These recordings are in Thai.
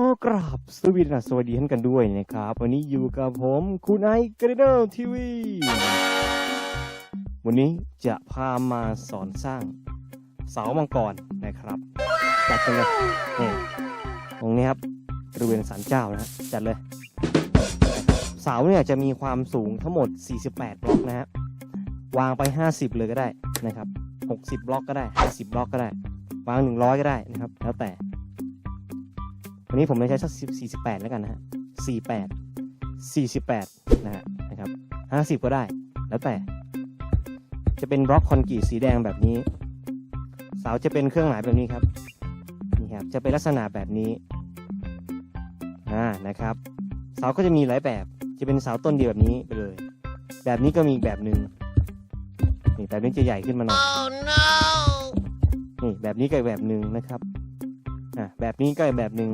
อกราบสวัสดีนสวัสดีท่านกันด้วยนะครับ วันนี้อยู่กับผมคุณไอซ์กระเดลทีวีวันนี้จะพามาสอนสร้างเสามังกรนะครับ จัดกันเลยนี่ตรงนี้ครับบริเวณศาลเจ้านะจัดเลย เสาเนี่ยจะมีความสูงทั้งหมด 48 บล็อกนะฮะวางไป 50 เลยก็ได้นะครับ 60 บล็อกก็ได้ 50 บล็อกก็ได้ วาง 100 ก็ได้นะครับ แล้วแต่ วันนี้ผมเลยใช้สัก48 แล้วกันนะฮะ48 48 นะฮะนะครับ50 ก็ได้ แล้วแต่ จะเป็นบล็อกคอนกรีตสีแดงแบบนี้ เสาจะเป็นเครื่องหมายแบบนี้ครับ นี่ครับ จะเป็นลักษณะแบบนี้ อ่า นะครับ เสาก็จะมีหลายแบบ จะเป็นเสาต้นเดียวแบบนี้ไปเลย แบบนี้ก็มีอีกแบบหนึ่งนี่แบบนี้จะใหญ่ขึ้นมาหน่อย Oh no! นี่แบบนี้ก็อีกแบบหนึ่งนะครับอะ แบบนี้ก็อีกแบบหนึ่ง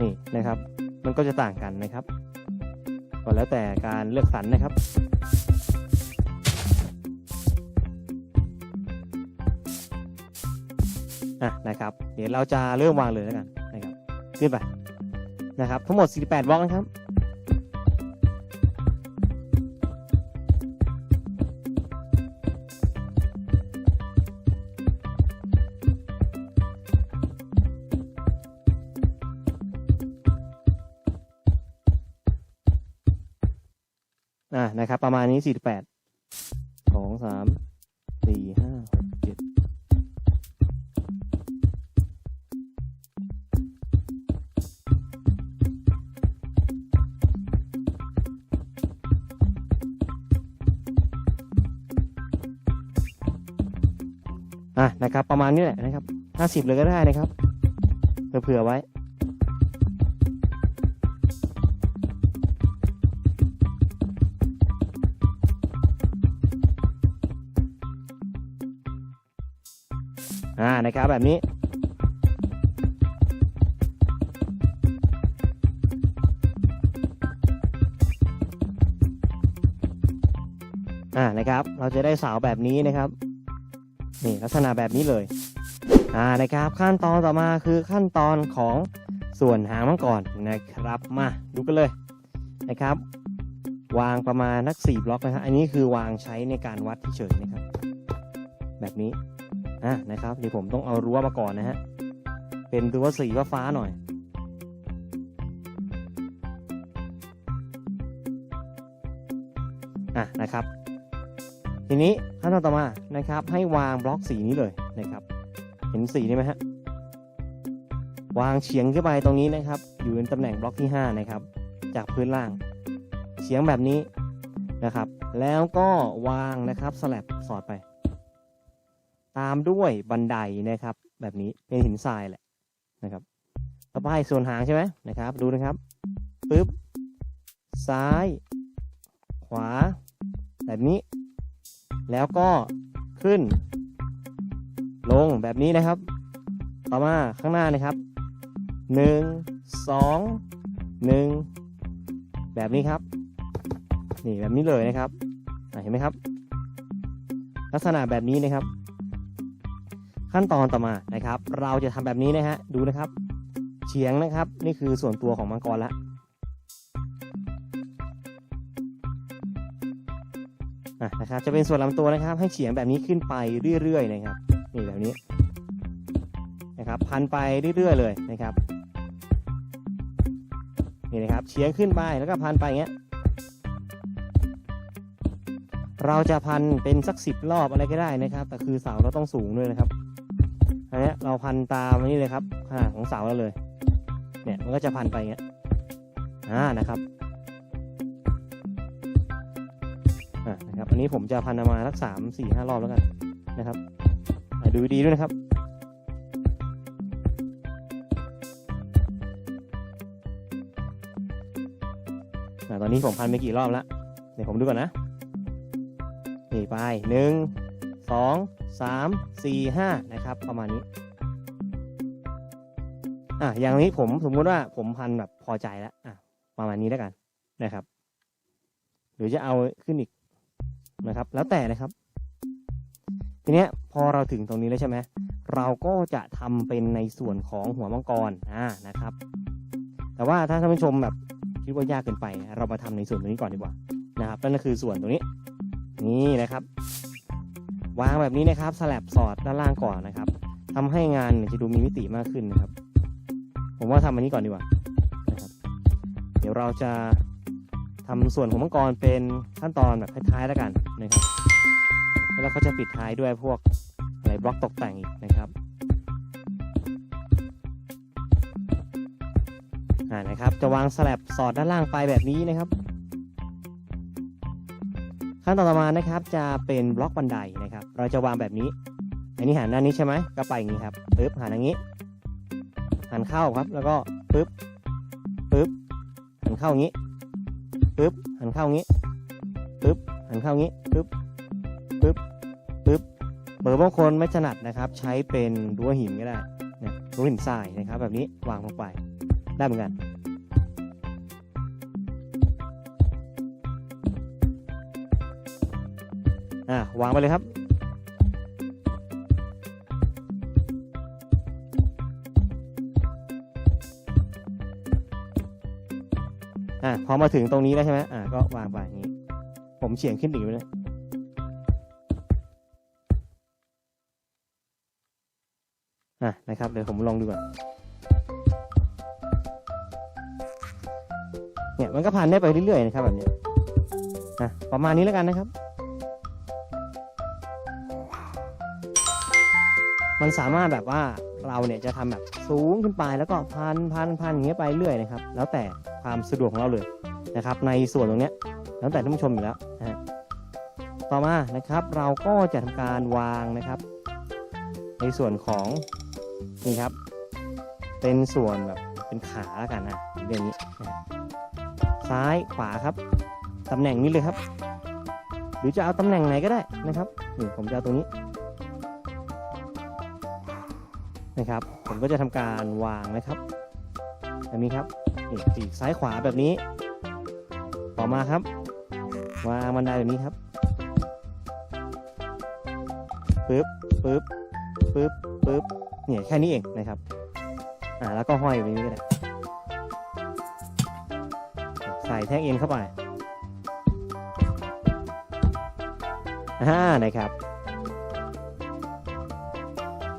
นี่นะครับ มันก็จะต่างกันนะครับก็แล้วแต่การเลือกสรรนะครับ อะนะครับ เดี๋ยวเราจะเริ่มวางเลยแล้วกันนะครับ ขึ้นไปนะครับ ทั้งหมด 48บล็อกนะครับ ประมาณนี้48สองสามสี่ห้าหกเจ็ดอะนะครับ ประมาณนี้แหละนะครับ50เลยก็ได้นะครับเผื่อไว้ นะครับแบบนี้ อ่านะครับ เราจะได้เสาแบบนี้นะครับ นี่ลักษณะแบบนี้เลย อ่านะครับ ขั้นตอนต่อมาคือขั้นตอนของส่วนหางมังกรนะครับ มาดูกันเลยนะครับ วางประมาณนักสี่บล็อกนะครับอันนี้คือวางใช้ในการวัดเฉยนะครับ แบบนี้ อะนะครับเดี๋ยวผมต้องเอารั้วมาก่อนนะฮะเป็นรั้วสีฟ้าหน่อย อะนะครับ ทีนี้ขั้นตอนต่อมานะครับ ให้วางบล็อกสีนี้เลยนะครับ เห็นสีนี้ไหมฮะวางเฉียงขึ้นไปตรงนี้นะครับ อยู่ในตำแหน่งบล็อกที่ 5 นะครับ จากพื้นล่าง เฉียงแบบนี้นะครับ แล้วก็วางนะครับสลับสอดไป ตามด้วยบันไดนะครับ แบบนี้เป็นหินทรายแหละนะครับต่อไปส่วนหางใช่ไหมนะครับ ดูนะครับปึ๊บซ้าย ขวา แบบนี้ แล้วก็ขึ้น ลงแบบนี้นะครับ ต่อมาข้างหน้านะครับหนึ่งสองหนึ่งแบบนี้ครับ นี่แบบนี้เลยนะครับเห็นไหมครับ ลักษณะแบบนี้นะครับ ขั้นตอนต่อมานะครับ เราจะทำแบบนี้นะฮะดูนะครับเฉียงนะครับ นี่คือส่วนตัวของมังกรละนะครับจะเป็นส่วนลำตัวนะครับ ให้เฉียงแบบนี้ขึ้นไปเรื่อยๆนะครับนี่แบบนี้นะครับ พันไปเรื่อยๆเลยนะครับนี่นะครับเฉียงขึ้นไปแล้วก็พันไปอย่างเงี้ยเราจะพันเป็นสักสิบรอบอะไรก็ได้นะครับ แต่คือเสาเราต้องสูงด้วยนะครับ อันนี้เราพันตามนี่เลยครับขนาดของเสาเราเลย เนี่ยมันก็จะพันไปอย่างเงี้ยอ่านะครับอ่านะครับ อันนี้ผมจะพันมาสักสามสี่ห้ารอบแล้วกันนะครับดูดีด้วยนะครับตอนนี้ผมพันไปกี่รอบแล้ว เดี๋ยวผมดูก่อนนะ นี่ไปหนึ่ง สองสามสี่ห้านะครับ ประมาณนี้ อะอย่างนี้ผมสมมติว่าผมพันแบบพอใจแล้วอะประมาณนี้แล้วกันนะครับ หรือจะเอาขึ้นอีกนะครับ แล้วแต่นะครับ ทีเนี้ยพอเราถึงตรงนี้แล้วใช่ไหมเราก็จะทำเป็นในส่วนของหัวมังกรอ่านะครับ แต่ว่าถ้าท่านผู้ชมแบบคิดว่ายากเกินไป เรามาทำในส่วนตรงนี้ก่อนดีกว่านะครับนั่นก็คือส่วนตรงนี้ นี่นะครับ วางแบบนี้นะครับสลับสอดด้านล่างก่อนนะครับทำให้งานจะดูมีมิติมากขึ้นนะครับ ผมว่าทำอันนี้ก่อนดีกว่านะครับ เดี๋ยวเราจะทำส่วนของมังกรเป็นขั้นตอนแบบท้ายๆแล้วกันนะครับแล้วเราก็จะปิดท้ายด้วยพวกอะไรบล็อกตกแต่งอีกนะครับอ่านะครับ จะวางสลับสอดด้านล่างไปแบบนี้นะครับ ขั้นตอนต่อมานะครับจะเป็นบล็อกบันไดนะครับ เราจะวางแบบนี้ อันนี้หันหน้านี้ใช่ไหมก็ไปอย่างนี้ครับปึ๊บหันอย่างนี้ หันเข้าครับ แล้วก็ปึ๊บปึ๊บหันเข้าอย่างนี้ปึ๊บหันเข้าอย่างนี้ปึ๊บหันเข้าอย่างนี้ปึ๊บปึ๊บปึ๊บเบอร์บางคนไม่ถนัดนะครับ ใช้เป็นรั้วหินก็ได้นะรั้วหินทรายนะครับ แบบนี้วางลงไปได้เหมือนกัน วางไปเลยครับ อะพอมาถึงตรงนี้แล้วใช่ไหมอะก็วางไปอย่างนี้ ผมเฉียงขึ้นอีกไปเลยอะนะครับเดี๋ยวผมลองดูก่อนเนี่ยมันก็ผ่านได้ไปเรื่อยๆนะครับแบบนี้อะประมาณนี้แล้วกันนะครับ มันสามารถแบบว่าเราเนี่ยจะทำแบบสูงขึ้นไปแล้วก็พันพันพันอย่างเงี้ยไปเรื่อยนะครับ แล้วแต่ความสะดวกของเราเลยนะครับ ในส่วนตรงเนี้ยแล้วแต่ท่านผู้ชมอยู่แล้วนะฮะต่อมานะครับเราก็จะทำการวางนะครับ ในส่วนของนี่ครับ เป็นส่วนแบบเป็นขาแล้วกันนะอย่างนี้ซ้ายขวาครับตำแหน่งนี้เลยครับ หรือจะเอาตำแหน่งไหนก็ได้นะครับนี่ผมจะเอาตรงนี้ นะครับ ผมก็จะทำการวางนะครับแบบนี้ครับนี่ปีกซ้ายขวาแบบนี้ ต่อมาครับวางบันไดแบบนี้ครับปึ๊บปึ๊บปึ๊บปึ๊บเนี่ยแค่นี้เองนะครับอ่าแล้วก็ห้อยแบบนี้ก็ได้ใส่แท่งเอ็นเข้าไปอ่านะครับ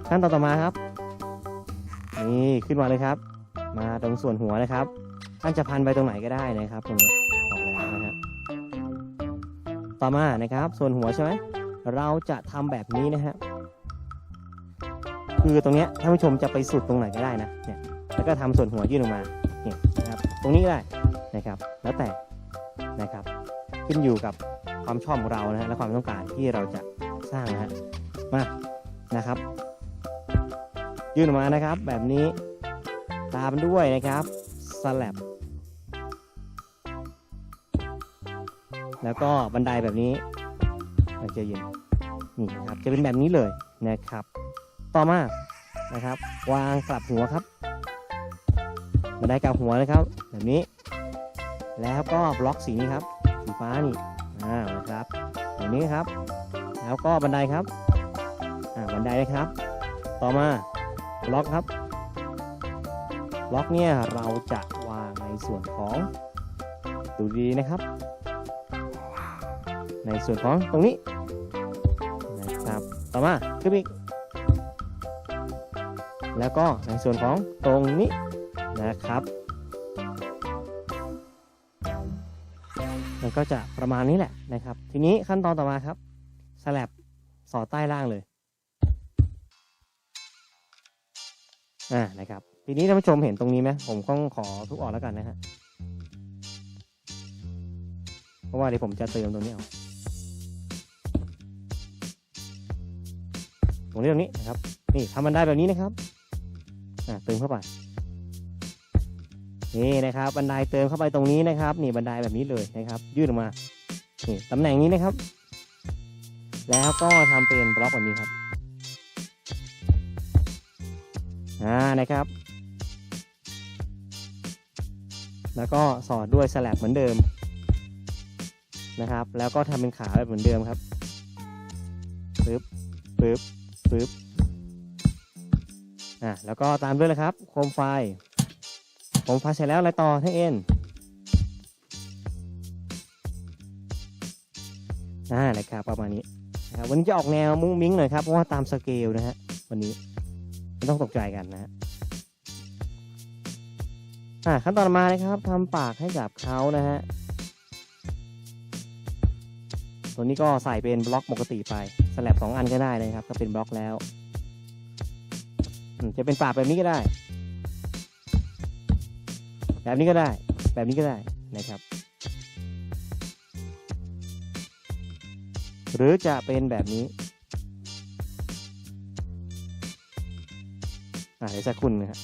ขั้นตอนต่อมาครับ นี่ขึ้นมาเลยครับ มาตรงส่วนหัวนะครับท่านจะพันไปตรงไหนก็ได้นะครับ ตรงนี้ออกแล้วนะฮะต่อมานะครับ ส่วนหัวใช่ไหมเราจะทำแบบนี้นะฮะคือตรงเนี้ยท่านผู้ชมจะไปสุดตรงไหนก็ได้นะเนี่ยแล้วก็ทำส่วนหัวยื่นออกมาเนี่ยนะครับ ตรงนี้ก็ได้นะครับ แล้วแต่นะครับ ขึ้นอยู่กับความชอบของเรานะฮะและความต้องการที่เราจะสร้างนะฮะมานะครับ ยื่นออกมานะครับ แบบนี้ตามด้วยนะครับสลับแล้วก็บันไดแบบนี้เราจะยืนนี่ครับจะเป็นแบบนี้เลยนะครับ ต่อมานะครับ วางกลับหัวครับบันไดกลับหัวนะครับ แบบนี้ แล้วก็บล็อกสีนี้ครับสีฟ้านี่อ่านะครับแบบนี้ครับ แล้วก็บันไดครับอ่าบันไดนะครับ ต่อมา ล็อกครับบล็อกเนี่ยเราจะวางในส่วนของดูดีนะครับ ในส่วนของตรงนี้นะครับต่อมาขึ้นอีก แล้วก็ในส่วนของตรงนี้นะครับมันก็จะประมาณนี้แหละนะครับ ทีนี้ขั้นตอนต่อมาครับสลับสอดใต้ล่างเลย อ่านะครับ ทีนี้ท่านผู้ชมเห็นตรงนี้ไหมผมต้องขอทุกออกแล้วกันนะฮะเพราะว่าเดี๋ยวผมจะเติมตรงนี้เอาตรงนี้ตรงนี้นะครับ นี่ทำบันไดแบบนี้นะครับอ่าเติมเข้าไปนี่นะครับบันไดเติมเข้าไปตรงนี้นะครับ นี่บันไดแบบนี้เลยนะครับ ยื่นออกมานี่ตำแหน่งนี้นะครับ แล้วก็ทำเป็นบล็อกแบบนี้ครับ อ่านะครับ แล้วก็สอดด้วยสลับเหมือนเดิมนะครับ แล้วก็ทำเป็นขาแบบเหมือนเดิมครับปึ๊บปึ๊บปึ๊บอะแล้วก็ตามด้วยเลยครับ โคมไฟโคมไฟเสร็จแล้วอะไรต่อให้เอ็นอ่านะครับประมาณนี้นะครับวันนี้จะออกแนวมุ้งมิ้งหน่อยครับเพราะว่าตามสเกลนะฮะวันนี้ ไม่ต้องตกใจกันนะฮะอ่าขั้นตอนมานะครับทำปากให้กับเขานะฮะตัวนี้ก็ใส่เป็นบล็อกปกติไปสลับสองอันก็ได้เลยครับ ก็เป็นบล็อกแล้ว จะเป็นปากแบบนี้ก็ได้ แบบนี้ก็ได้ แบบนี้ก็ได้นะครับ หรือจะเป็นแบบนี้ อ่าเดี๋ยวจะคุณนะครับ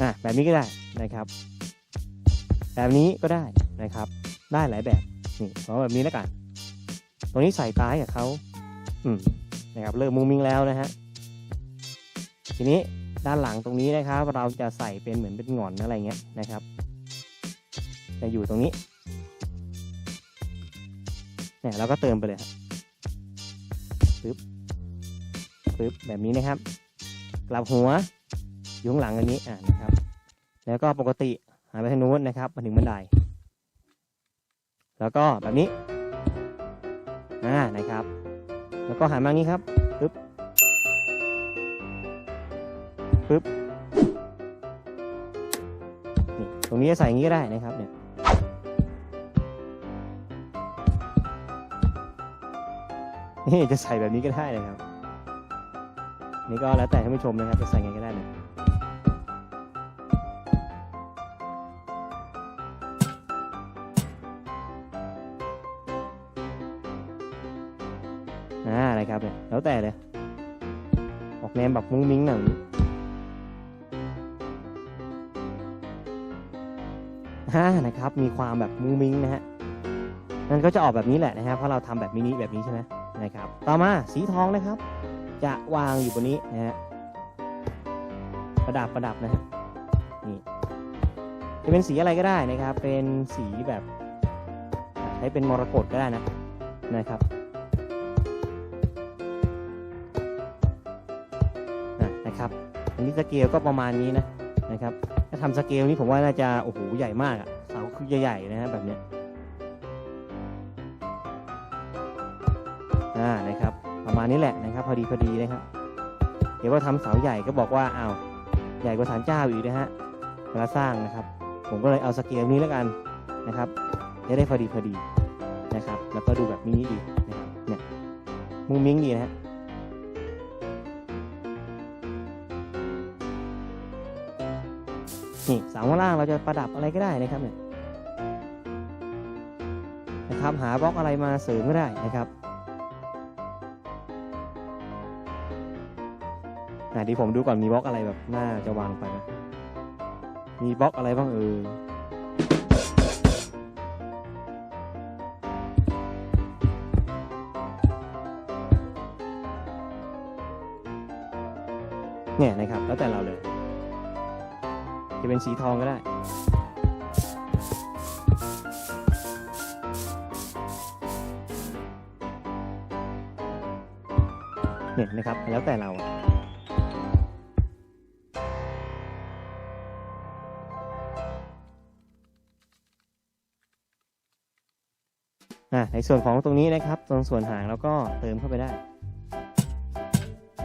อ่าแบบนี้ก็ได้นะครับ แบบนี้ก็ได้นะครับ ได้หลายแบบนี่เอแบบนี้แล้วกัน ตรงนี้ใส่ตาให้กับเขาอืมนะครับเริ่มมุ้งมิ้งแล้วนะฮะทีนี้ด้านหลังตรงนี้นะครับ เราจะใส่เป็นเหมือนเป็นงอนอะไรเงี้ยนะครับจะอยู่ตรงนี้เนี่ยเราก็เติมไปเลยครับ ปึ๊บแบบนี้นะครับ กลับหัวอยู่ข้างหลังอันนี้อ่านะครับ แล้วก็ปกติหายไปทางนู้นนะครับมาถึงบันได แล้วก็แบบนี้อ่านะครับ แล้วก็หันมางี้ครับปึ๊บปึ๊บนี่ตรงนี้จะใส่อย่างนี้ก็ได้นะครับเนี่ยนี่จะใส่แบบนี้ก็ได้นะครับ นี่ก็แล้วแต่ท่านผู้ชมนะครับจะใส่ไงก็ได้เลยอ่านะครับเนี่ยแล้วแต่เลยออกแนวแบบมุ้งมิ้งหน่อยฮ่านะครับ มีความแบบมุ้งมิ้งนะฮะนั่นก็จะออกแบบนี้แหละนะครับเพราะเราทำแบบมินิแบบนี้ใช่ไหมนะครับ ต่อมาสีทองนะครับ จะวางอยู่บนนี้นะฮะประดับประดับนะฮะนี่จะเป็นสีอะไรก็ได้นะครับ เป็นสีแบบใช้เป็นมรกตก็ได้นะนะครับอะนะครับอันนี้สเกลก็ประมาณนี้นะนะครับ ถ้าทำสเกลนี้ผมว่าน่าจะโอ้โหใหญ่มากอะเสาคือใหญ่ๆนะฮะแบบเนี้ยอ่านะครับ มาณนี้แหละนะครับ พอดีพอดีนะครับ เดี๋ยวว่าทำเสาใหญ่ก็บอกว่าอ้าวใหญ่กว่าฐานเจ้าอีกนะฮะเวลาสร้างนะครับ ผมก็เลยเอาสเกลนี้แล้วกันนะครับจะได้พอดีพอดีนะครับ แล้วก็ดูแบบมินิดีนะครับเนี่ยมุ้งมิ้งดีนะฮะนี่เสาข้างล่างเราจะประดับอะไรก็ได้นะครับเนี่ยนะครับหาบล็อกอะไรมาเสริมก็ได้นะครับ อะเดียวผมดูก่อนมีบล็อกอะไรแบบน่าจะวางไปนะมีบล็อกอะไรบ้างเออเนี่ยนะครับ แล้วแต่เราเลย จะเป็นสีทองก็ได้ เนี่ยนะครับ แล้วแต่เรา อะในส่วนของตรงนี้นะครับ ตรงส่วนหางเราก็เติมเข้าไปได้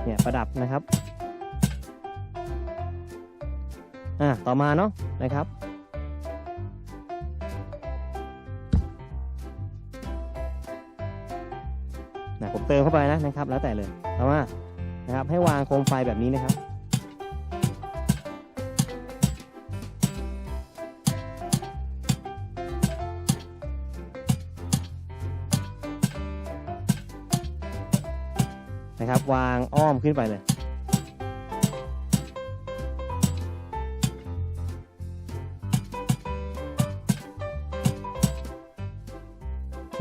เนี่ยประดับนะครับอะต่อมาเนาะนะครับ นะผมเติมเข้าไปนะนะครับ แล้วแต่เลยต่อมานะครับ ให้วางโคมไฟแบบนี้นะครับ วางอ้อมขึ้นไปเลย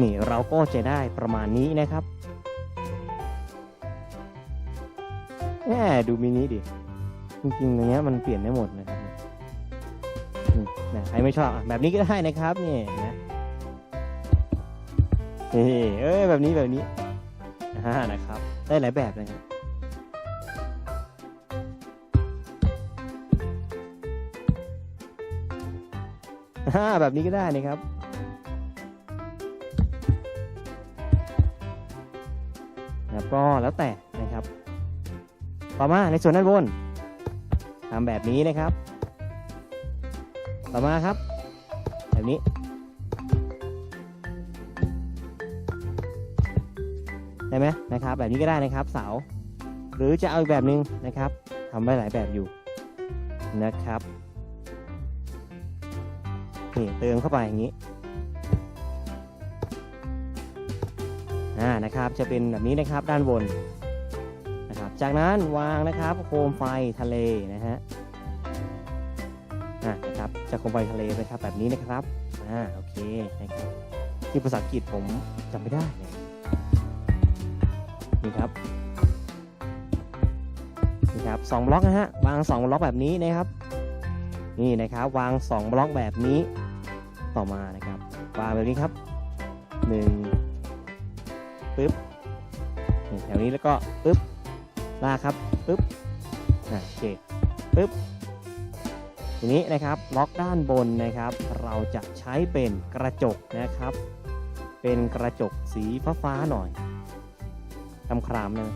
นี่เราก็จะได้ประมาณนี้นะครับแหมดูมินิดิ จริงๆอย่างเงี้ยมันเปลี่ยนได้หมดนะครับนะใครไม่ชอบอะแบบนี้ก็ได้นะครับนี่นะเอ้ยแบบนี้แบบนี้นะครับ ได้หลายแบบนะครับอ่าแบบนี้ก็ได้นะครับ แล้วก็แล้วแต่นะครับ ต่อมาในส่วนด้านบนทำแบบนี้นะครับ ต่อมาครับ ได้ไหมนะครับ แบบนี้ก็ได้นะครับเสา หรือจะเอาอีกแบบหนึงนะครับทำได้หลายแบบอยู่นะครับนี่เติมเข้าไปอย่างนี้อ่านะครับจะเป็นแบบนี้นะครับด้านบนนะครับ จากนั้นวางนะครับโคมไฟทะเลนะฮะอ่านะครับจะโคมไฟทะเลนะครับแบบนี้นะครับอ่าโอเคนะครับที่ภาษาอังกฤษผมจำไม่ได้นะ นี่ครับนี่ครับสองบล็อกนะฮะวางสองบล็อกแบบนี้นะครับ นี่นะครับวางสองบล็อกแบบนี้ต่อมานะครับวางแบบนี้ครับหนึ่งปึ๊บแถวนี้แล้วก็ปึ๊บลากครับปึ๊บอะโอเคปึ๊บทีนี้นะครับล็อกด้านบนนะครับ เราจะใช้เป็นกระจกนะครับ เป็นกระจกสีฟ้าๆหน่อย คำครามๆนะ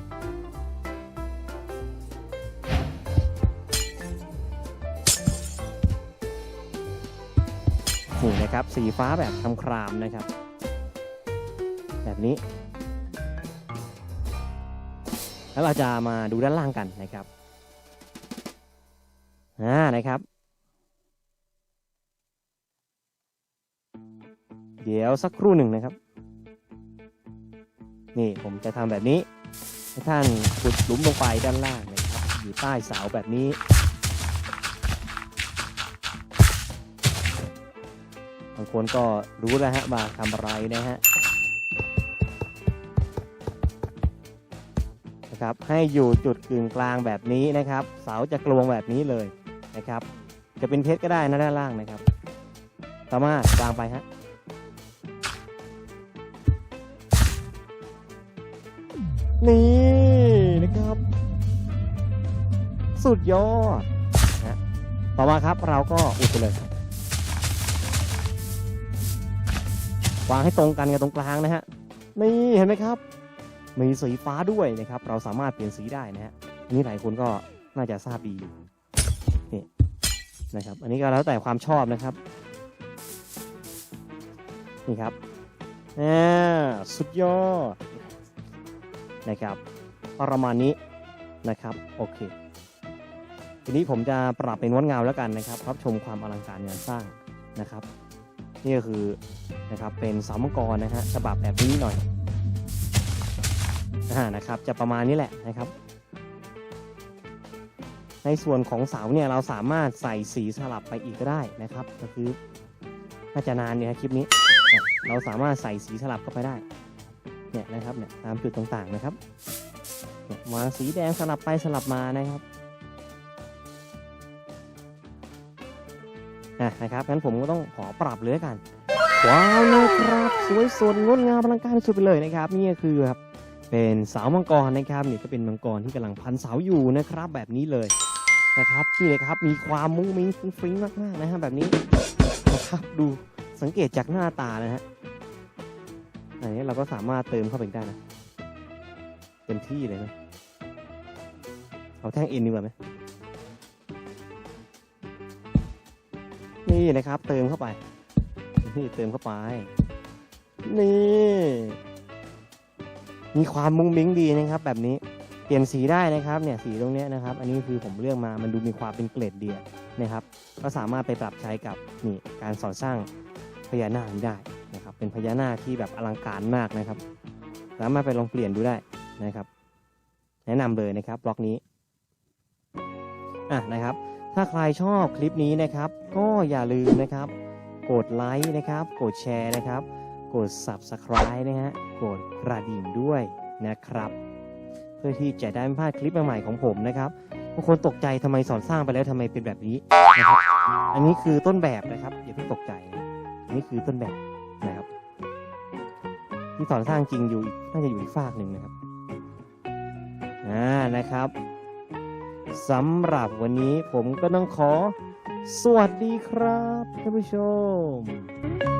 นี่นะครับ สีฟ้าแบบครามนะครับ แบบนี้ แล้วเราจะมาดูด้านล่างกันนะครับอ่านะครับเดี๋ยวสักครู่หนึ่งนะครับ นี่ผมจะทำแบบนี้ให้ท่านขุดหลุมลงไปด้านล่างนะครับ อยู่ใต้เสาแบบนี้ บางคนก็รู้แล้วฮะว่าทำอะไรนะฮะนะครับให้อยู่จุดกึ่งกลางแบบนี้นะครับ เสาจะกลวงแบบนี้เลยนะครับ จะเป็นเพชรก็ได้นะด้านล่างนะครับต่อมาวางไปฮะ นี่นะครับ สุดยอดนะต่อมาครับเราก็อุดไปเลยวางให้ตรงกันกับตรงกลางนะฮะนี่เห็นไหมครับ มีสีฟ้าด้วยนะครับ เราสามารถเปลี่ยนสีได้นะฮะนนี้หลายคนก็น่าจะทราบดีอยู่นี่นะครับ อันนี้ก็แล้วแต่ความชอบนะครับ นี่ครับอ่าสุดยอด นะครับ ประมาณนี้นะครับโอเค ทีนี้ผมจะปรับเป็นงดเงาแล้วกันนะครับรับชมความอลังการงานสร้างนะครับ นี่ก็คือนะครับเป็นเสามังกรนะฮะฉบับแบบนี้หน่อยนะครับจะประมาณนี้แหละนะครับ ในส่วนของเสาเนี่ยเราสามารถใส่สีสลับไปอีกก็ได้นะครับก็คือน่าจะนานเนี่ยคลิปนี้ เราสามารถใส่สีสลับเข้าไปได้ เนี่ยนะครับเนี่ยตามจุดต่างๆนะครับเนี่ยวางสีแดงสลับไปสลับมานะครับอะนะครับงั้นผมก็ต้องขอปรับเลยแล้วกันว้าวนะครับสวยสดงดงามอลังการสุดไปเลยนะครับนี่คือครับเป็นสาวมังกรนะครับนี่ก็เป็นมังกรที่กำลังพันเสาอยู่นะครับแบบนี้เลยนะครับนี่เลยครับมีความมุ้งมิ้งฟุ้งฟริ้งมากๆนะฮะแบบนี้นะครับดูสังเกตจากหน้าตานะฮะ อันนี้เราก็สามารถเติมเข้าไปได้นะเต็มที่เลยนะ เอาแท่งเอ็นดีกว่าไหมนี่นะครับ เติมเข้าไป นี่เติมเข้าไป นี่ มีความมุ้งมิ้งดีนะครับ แบบนี้เปลี่ยนสีได้นะครับเนี่ยสีตรงนี้นะครับ อันนี้คือผมเลือกมามันดูมีความเป็นเกรดเดียนะครับ ก็สามารถไปปรับใช้กับนี่การสอดสร้างพญานาคได้ เป็นพญานาคที่แบบอลังการมากนะครับ สามารถไปลองเปลี่ยนดูได้นะครับ แนะนำเลยนะครับบล็อกนี้อะนะครับ ถ้าใครชอบคลิปนี้นะครับ ก็อย่าลืมนะครับ กดไลค์นะครับ กดแชร์นะครับ กด Subscribe นะฮะกดกระดิ่งด้วยนะครับ เพื่อที่จะได้ไม่พลาดคลิปใหม่ๆของผมนะครับบางคนตกใจทำไมสอนสร้างไปแล้วทำไมเป็นแบบนี้นะครับอันนี้คือต้นแบบนะครับอย่าเพิ่งตกใจนะอันนี้คือต้นแบบนะครับ ที่สอสร้างจริงอยู่น่าจะอยู่อีกฝากหนึ่งนะครับอ่านะครับสำหรับวันนี้ผมก็ต้องขอ สวัสดีครับท่านผู้ชม